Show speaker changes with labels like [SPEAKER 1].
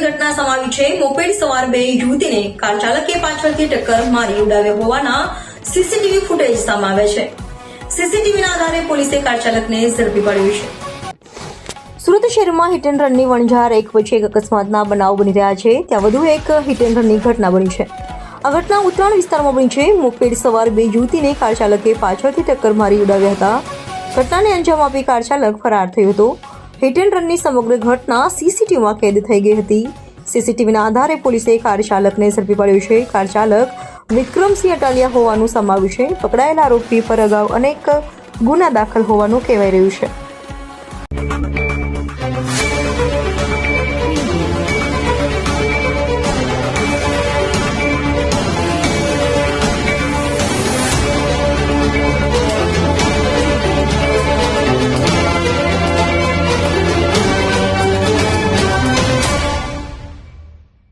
[SPEAKER 1] ઘટના સમાવી છે. મોપેડ સવાર બે યુવતીને કાર ચાલકે પાછળથી ટક્કર મારી ઉડાવ્યો હોવાના સીસીટીવી ફૂટેજ સામે આવે છે. સીસીટીવીના આધારે પોલીસે કાર ચાલકને ઝડપી પાડ્યું છે. સુરત શહેરમાં હિટ એન્ડ રનની વણઝાર એક પછી એક અકસ્માતના બનાવ બની રહ્યા છે. ત્યાં વધુ એક હિટ એન્ડ રનની ઘટના બની છે. આ ઘટના ઉત્તરાયણ વિસ્તારમાં બની છે. મોપેડ સવાર બે યુવતીને કાર ચાલકે પાછળથી ટક્કર મારી ઉડાવ્યા હતા. ઘટનાને અંજામ આપી કાર ચાલક ફરાર થયો હતો. હિટ એન્ડ રનની સમગ્ર ઘટના સીસીટીવીમાં કેદ થઈ ગઈ હતી. સીસીટીવીના આધારે પોલીસે કાર ચાલકને ઝડપી પાડ્યો છે. કાર ચાલક વિક્રમસિંહ અટાલિયા હોવાનું સમાવ્યું છે. પકડાયેલા આરોપી પર અગાઉ અનેક ગુના દાખલ હોવાનું કહેવાય રહ્યું છે.